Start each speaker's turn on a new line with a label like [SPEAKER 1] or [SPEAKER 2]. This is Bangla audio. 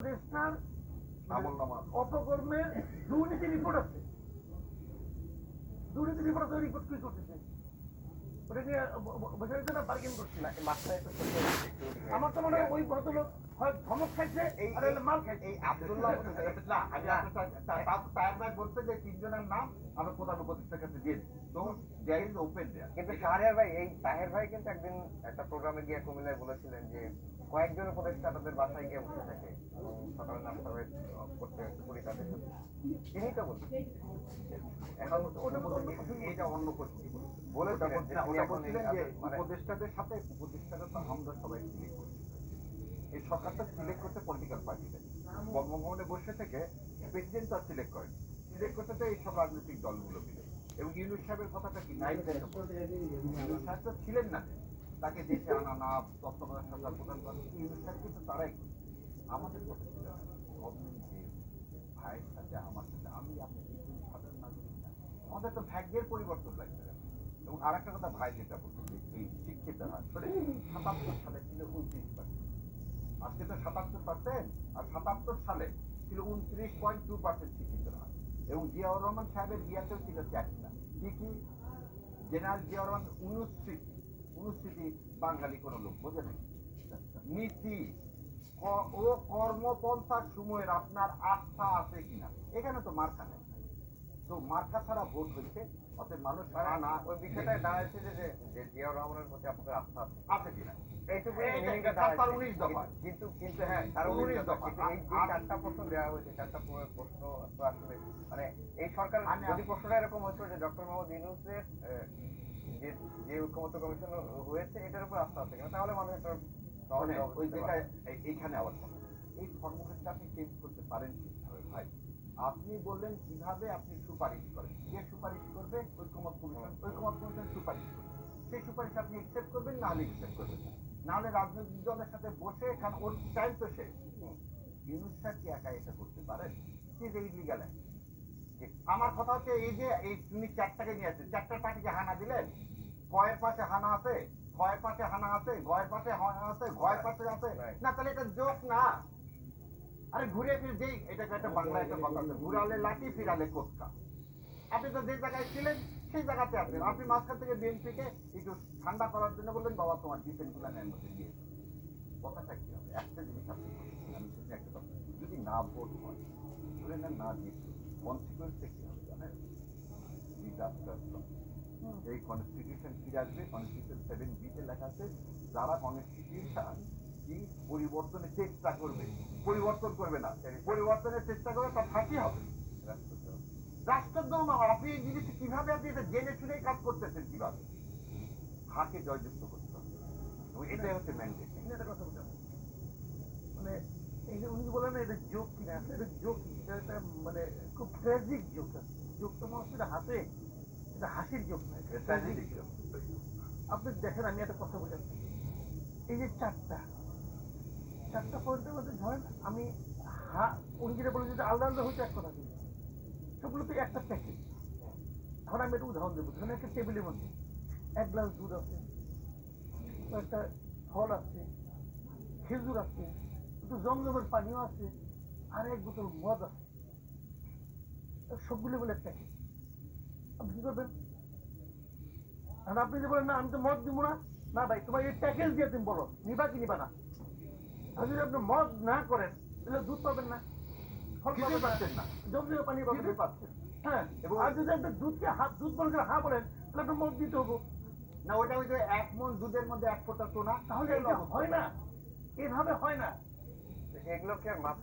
[SPEAKER 1] নামা
[SPEAKER 2] অপকর্মের দুর্নীতি রিপোর্ট আছে। দুর্নীতি রিপোর্ট আছে রিপোর্ট কি করতেছে ওটা নিয়ে বসে না? বার্গেন করছে আমার তো মনে হয় ওই ভদ্রলোক হয় ধমক খাইছে
[SPEAKER 1] এই
[SPEAKER 2] মাল খাইছে।
[SPEAKER 1] এই আব্দুল্লাহ না আমি আপনার তায়ের যে তিনজনের নাম আমরা প্রধান উপদেষ্টার কাছে দিয়ে তো দেয়ার ইজ ওপেন দেয়ার
[SPEAKER 3] কিন্তু শাহরিয়ার ভাই এই তাহের ভাই কিন্তু একদিন একটা প্রোগ্রামে গিয়ে কুমিল্লায় বলেছিলেন যে কয়েকজন উপদেষ্টা তাদের বাসায় গিয়ে বসে থাকে। সকালে নাস্তা করতে করি তাদের সাথে তিনি তো বলছেন।
[SPEAKER 1] এখন ওটা বলতে অন্য ওটা
[SPEAKER 3] এখন
[SPEAKER 1] বলছিলেন যে
[SPEAKER 3] মানে
[SPEAKER 1] উপদেষ্টাদের সাথে উপদেষ্টারা তো আমরা সবাই এই সরকারটা সিলেক্ট করতে পলিটিক্যাল পার্টিতে বঙ্গভবনে বসে থেকে প্রেসিডেন্ট তো সিলেক্ট করেন সিলেক্ট করতে তো এইসব রাজনৈতিক দলগুলো মিলে এবং ইউনুস সাহেবের কথাটা কি? নাই ইউনুস সাহেব তো ছিলেন না। তাকে দেশে আনা না তত্ত্বাবধায়ক সরকার প্রদান করেন ইউনুস সাহেব কিন্তু তারাই আমাদের কথা ছিল গভর্নমেন্ট ভাইয়ের সাথে আমার সাথে আমি আপনি সাধারণ নাগরিক না। আমাদের তো ভাগ্যের পরিবর্তন লাগবে এবং আর একটা কথা ভাই যেটা এই শিক্ষিত আসলে সাতাত্তর সালে ছিল উনত্রিশ পার্সেন্ট আজকে তো সাতাত্তর পার্সেন্ট আর সাতাত্তর সালে ছিল উনত্রিশ পয়েন্ট টু পার্সেন্ট শিক্ষিত হার এবং জিয়াউর রহমান সাহেবের ইয়াতেও ছিল চারটা। কি কি? জেনারেল জিয়াউর রহমান অনুস্মৃতি অনুস্মৃতি বাঙালি কোনো লোক বোঝে নাই। নীতি ও কর্মপন্থার সময়ের আপনার আস্থা আছে কিনা? এখানে তো মার্কা নেই। তো মার্কা ছাড়া ভোট হচ্ছে অতএব মানুষ না
[SPEAKER 3] ওই বিষয়টা দাঁড়াচ্ছে যে যে- জিয়াউর রহমানের প্রতি আপনাদের আস্থা আছে।
[SPEAKER 1] আছে কিনা।
[SPEAKER 3] কিন্তু কিন্তু হ্যাঁ তার
[SPEAKER 1] উনিশ
[SPEAKER 3] উনিশ
[SPEAKER 1] দফা।
[SPEAKER 3] দফা। এই যে চারটা প্রশ্ন দেওয়া হয়েছে চারটা প্রশ্ন তো আসলে মানে এই সরকার যদি প্রশ্নটা এরকম হতো যে ডক্টর মোহাম্মদ ইউনুসের যে যে কমিশন হয়েছে এটার উপর আস্থা আছে কিনা তাহলে মানুষ একটা
[SPEAKER 1] মানে ওই এইখানে আবার এই ফর্মুলাটা আপনি চেঞ্জ করতে পারেন ভাই আপনি বললেন কীভাবে আপনি সুপারিশ করেন? যে সুপারিশ করবে ঐক্যমত কমিশন ঐক্যমত কমিশন সুপারিশ করবে। সেই সুপারিশ আপনি একসেপ্ট করবেন না হলে একসেপ্ট করবেন না। হলে রাজনৈতিক দলের সাথে বসে এখানে ওর টাইম তো সে। ইউনুস স্যার কি একা এটা করতে পারেন? কি যে ইলিগাল আমার কথা হচ্ছে এই যে এই তুমি চারটাকে নিয়ে আসছেন চারটা পার্টিকে হানা দিলেন? কয়ের পাশে হানা আছে ঘয়ের পাশে হানা আছে গয়ের পাশে হানা আছে ঘয়ের পাশে আছে. না তাহলে এটা জোক না। আরে ঘুরে ফিরে যেই এটাকে একটা বাংলা একটা কথা আছে ঘুরালে লাঠি ফিরালে কোটকা আপনি তো যে জায়গায় ছিলেন সেই জায়গাতে আছেন। আপনি মাঝখান থেকে বিএনপিকে একটু ঠান্ডা করার জন্য বললেন বাবা তোমার ডিফেন্সগুলা নেন মধ্যে দিয়ে। কথাটা কি হবে? একটা জিনিস আপনি আমি শুধু একটা কথা যদি না ভোট হয় ধরে নেন না জিতলো কনসিকুয়েন্সটা কি হবে জানেন? ডিজাস্টার এই কনস্টিটিউশন ফিরে আসবে কনস্টিটিউশন সেভেন বিতে লেখা আছে যারা কনস্টিটিউশন কি? পরিবর্তনের চেষ্টা করবে। পরিবর্তন করবে না। পরিবর্তনের চেষ্টা করবে তার ফাঁকি হবে।
[SPEAKER 3] রাষ্ট্রদ্রোহ।
[SPEAKER 1] আপনি এই জিনিসটা কীভাবে আপনি এটা জেনে শুনেই কাজ করতেছেন কীভাবে? হাকে জয়যুক্ত করতে হবে। এটাই হচ্ছে ম্যান্ডেট
[SPEAKER 2] মানে এই যে উনি বলেন এটা যোগ কিনা? এটা যোগ এটা একটা মানে খুব ট্র্যাজিক যোগ যোগ তো মানুষ এটা হাসে। এটা হাসির যোগ না ট্র্যাজিক যোগ আপনি দেখেন আমি একটা কথা বলে এই যে চারটা চারটা পয়েন্টের মধ্যে ধরেন, আমি হা, উনি যেটা বলেন যেটা আলাদা আলাদা হচ্ছে এক কথা কিন্তু। সবগুলো তো একটা প্যাকেজ এখন আমি একটা উদাহরণ দেবো। ধরেন একটা টেবিলের মধ্যে এক গ্লাস দুধ আছে একটা ফল আছে, খেজুর আছে একটু জমজমের পানিও আছে, আর এক বোতল মদ আছে। সবগুলো বলে একটা আপনি কি করবেন? আপনি যে বলেন, না, আমি তো মদ দিব না। না ভাই, তোমার এই প্যাকেজ দিয়ে তুমি বলো। নিবা কি নিবা না? যদি আপনি মদ না করেন তাহলে দুধ পাবেন না। ফল
[SPEAKER 1] পাচ্ছেন না।
[SPEAKER 2] জমজমের পানি পাবেন
[SPEAKER 1] পাচ্ছেন
[SPEAKER 2] হ্যাঁ এবং আর যদি আপনি দুধকে হাত দুধ বলে করে হা বলেন তাহলে আপনি মদ দিতে হব।
[SPEAKER 1] না ওটা ওই যে এক মন দুধের মধ্যে এক ফোঁটা সোনা
[SPEAKER 2] তাহলে হয় না। এভাবে হয় না।
[SPEAKER 3] এগুলোকে মাথায়